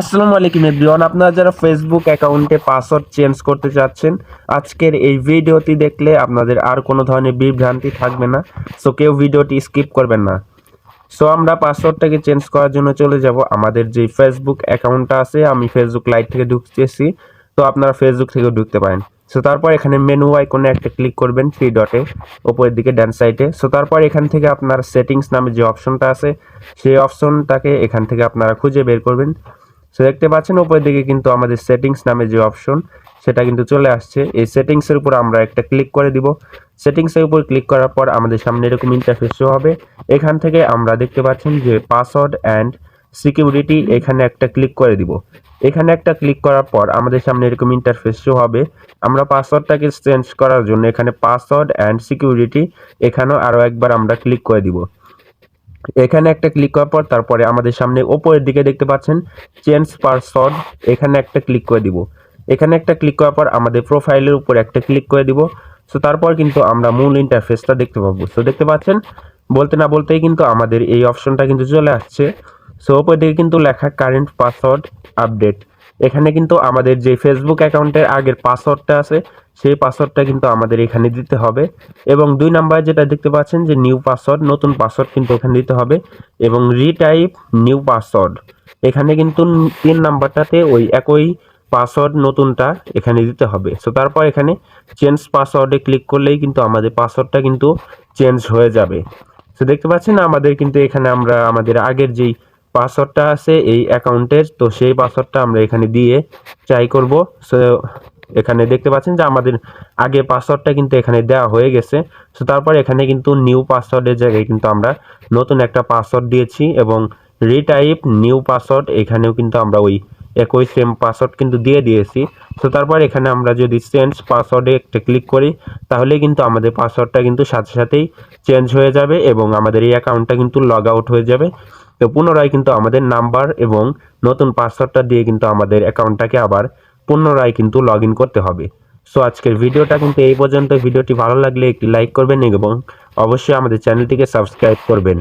আসসালামু আলাইকুম এভরিওয়ান, আপনারা যারা ফেসবুক অ্যাকাউন্টে পাসওয়ার্ড চেঞ্জ করতে চাচ্ছেন, আজকের এই ভিডিওটি দেখলে আপনাদের আর কোনো ধরনের বিভ্রান্তি থাকবে না। সো কেউ ভিডিওটি স্কিপ করবেন না। সো আমরা পাসওয়ার্ডটাকে চেঞ্জ করার জন্য চলে যাব। আমাদের যে ফেসবুক অ্যাকাউন্টটা আছে, আমি ফেসবুক লাইট থেকে ঢুকতেছি। তো আপনারা ফেসবুক থেকেও ঢুকতে পারেন। সো তারপর এখানে মেনু আইকনে একটা ক্লিক করবেন থ্রি ডটে ওপরের দিকে ডান সাইডে সো তারপর এখান থেকে আপনার সেটিংস নামে যে অপশনটা আছে, সেই অপশনটাকে এখান থেকে আপনারা খুঁজে বের করবেন। সো দেখতে পাচ্ছেন, উপরের দিকে কিন্তু আমাদের সেটিংস নামে যে অপশন সেটা কিন্তু চলে আসছে। এই সেটিংসের উপর আমরা একটা ক্লিক করে দিব। সেটিংসের উপর ক্লিক করার পর আমাদের সামনে এরকম ইন্টারফেস শো হবে। এখান থেকে আমরা দেখতে পাচ্ছেন যে পাসওয়ার্ড অ্যান্ড সিকিউরিটি এখানে একটা ক্লিক করে দিব। এখানে একটা ক্লিক করার পর আমাদের সামনে এরকম ইন্টারফেস শো হবে। আমরা পাসওয়ার্ডটাকে চেঞ্জ করার জন্য এখানে পাসওয়ার্ড অ্যান্ড সিকিউরিটি এখানেও আরও একবার আমরা ক্লিক করে দিব। এখানে একটা ক্লিক করার পর তারপরে আমাদের সামনে ওপরের দিকে দেখতে পাচ্ছেন চেঞ্জ পাসওয়ার্ড এখানে একটা ক্লিক করে দিব। এখানে একটা ক্লিক করার পর আমাদের প্রোফাইলের উপর একটা ক্লিক করে দিব। সো তারপর কিন্তু আমরা মূল ইন্টারফেসটা দেখতে পাবো। সো দেখতে পাচ্ছেন? বলতে না বলতেই কিন্তু আমাদের এই অপশনটা কিন্তু চলে আসছে। সো ওপর দিকে কিন্তু লেখা কারেন্ট পাসওয়ার্ড আপডেট এখানে কিন্তু আমাদের যে ফেসবুক অ্যাকাউন্টের আগের পাসওয়ার্ডটা আছে, সেই পাসওয়ার্ডটা কিন্তু আমাদের এখানে দিতে হবে। এবং দুই নাম্বারে যেটা দেখতে পাচ্ছেন যে নিউ পাসওয়ার্ড নতুন পাসওয়ার্ড কিন্তু এখানে দিতে হবে। এবং রিটাইপ নিউ পাসওয়ার্ড এখানে কিন্তু তিন নাম্বারটাতে ওই একই পাসওয়ার্ড নতুনটা এখানে দিতে হবে। সো তারপর এখানে চেঞ্জ পাসওয়ার্ডে ক্লিক করলেই কিন্তু আমাদের পাসওয়ার্ডটা কিন্তু চেঞ্জ হয়ে যাবে। সো দেখতে পাচ্ছেন আমাদের কিন্তু এখানে আমরা, আমাদের আগের যেই পাসওয়ার্ডটা আছে এই অ্যাকাউন্টের, তো সেই পাসওয়ার্ডটা আমরা এখানে দিয়ে ট্রাই করব। সো এখানে দেখতে পাচ্ছেন যে আমাদের আগে পাসওয়ার্ডটা কিন্তু এখানে দেওয়া হয়ে গেছে। সো তারপর এখানে কিন্তু নিউ পাসওয়ার্ডের জায়গায় কিন্তু আমরা নতুন একটা পাসওয়ার্ড দিয়েছি এবং রিটাইপ নিউ পাসওয়ার্ড এখানেও কিন্তু আমরা ওই একই সেম পাসওয়ার্ড কিন্তু দিয়ে দিয়েছি। সো তারপর এখানে আমরা যদি চেঞ্জ পাসওয়ার্ডে একটা ক্লিক করি, তাহলে কিন্তু আমাদের পাসওয়ার্ডটা কিন্তু সাথে সাথেই চেঞ্জ হয়ে যাবে এবং আমাদের এই অ্যাকাউন্টটা কিন্তু লগ আউট হয়ে যাবে। তো পুনরায় কিন্তু আমাদের নাম্বার এবং নতুন পাসওয়ার্ডটা দিয়ে কিন্তু আমাদের অ্যাকাউন্টটাকে আবার পুনরায় কিন্তু লগ করতে হবে। সো আজকের ভিডিওটা কিন্তু এই পর্যন্ত ভিডিওটি ভালো লাগলে একটি লাইক করবেন এবং অবশ্যই আমাদের চ্যানেলটিকে সাবস্ক্রাইব করবেন।